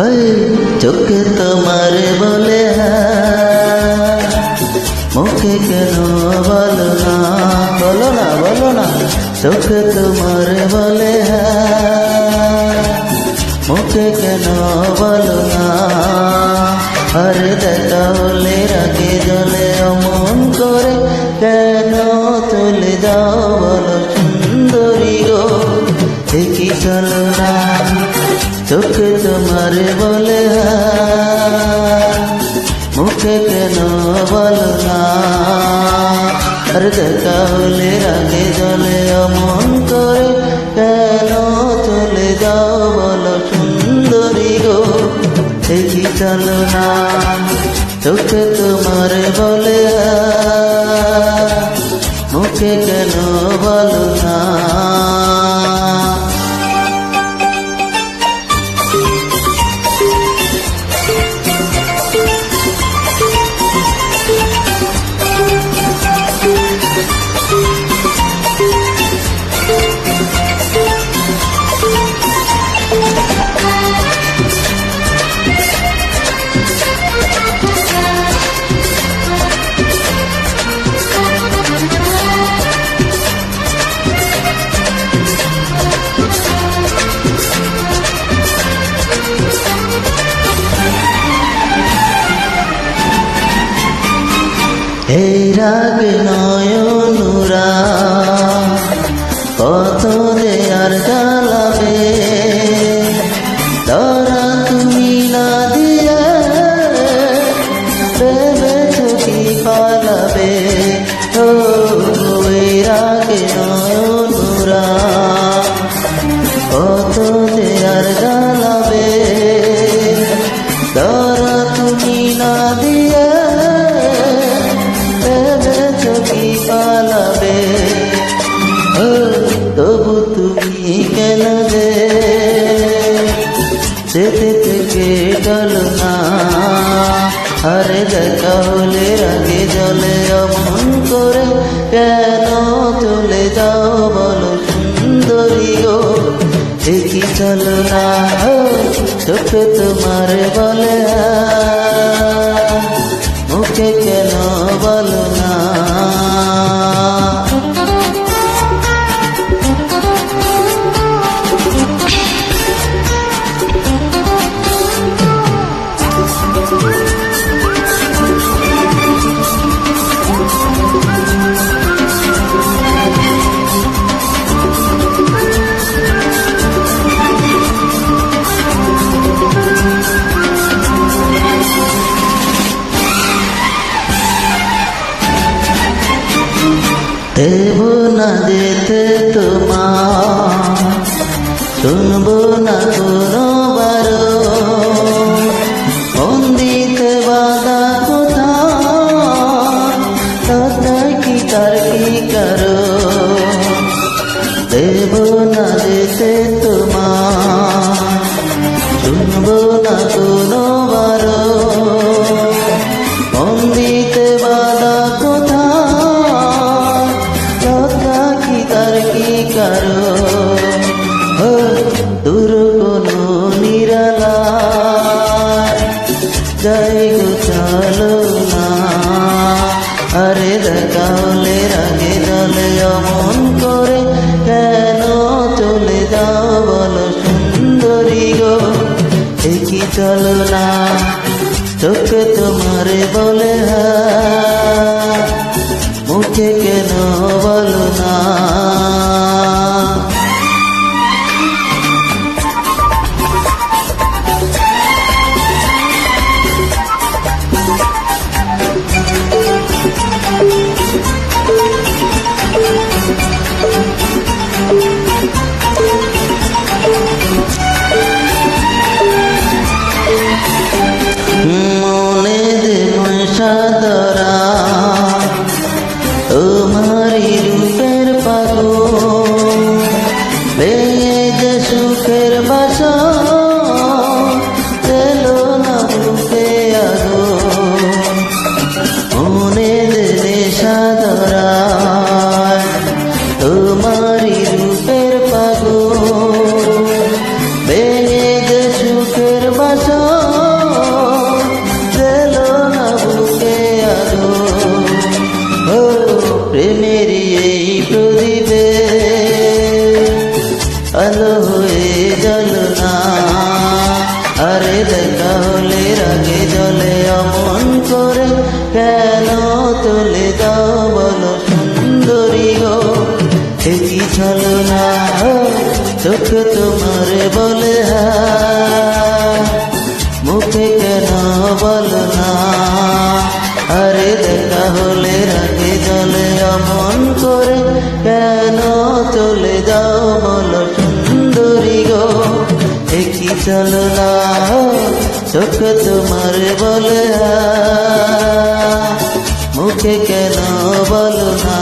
হয়, চোখে তোমার বলে মুখে কেন বলো না? বলো না বলো না, চোখে তোমার বলে মুখে কেন বলো না? আরে দেখা হলে রাগে জলে অমন করে কেন চলে যাও বলো সুন্দরী গো? দেখি চলো না চোখে তোমার বলে মুখে কেন বলো না। আর দেখা হলে রাগে জলে অমন করে কেন চলে যাও বলো সুন্দরী গো, দেখি চলো না। চোখে তোমার বলে মুখে কেন বলো না। এই রাগ নয়নুরা তুমি কেন যে যেতে থেকে গেল না? আরে দেখা হলে আগে জলে অমন করে কেন চলে যাও বলো সুন্দরী গো? দেখি চলো না? চোখে তোমার বলে মুখে কেন বলো না? শুনব না কোনো বারো মন্দিতে বাধা কি, তার কি কারও? দেব না যেতে তোমার শুনব না কোনো বারো মন্দিতে যাই গো চলো না আরে দেখা হলে রাগে জলে অমন করে কেন চলে যাও বলো সুন্দরী গো? দেখি চলো না চোখে তোমারে বলে হ্যাঁ, মুখে কেন বলো না? ভালোবাসো জেলো না বুকে আলো ও প্রেমের না। আরে দেখা হলে রাগে জলে অমন করে কেন তোলে দাও বলো সুন্দরী গো কি ছল না চোখ তোমার বলে হা মুখে কেন বলো না আরে দেখা হলে রাগে জলে অমন করে কেন চলে যাও বলো সুন্দরী গো একই চলো না চোখ তোমার বলে মুখে কেন বলো না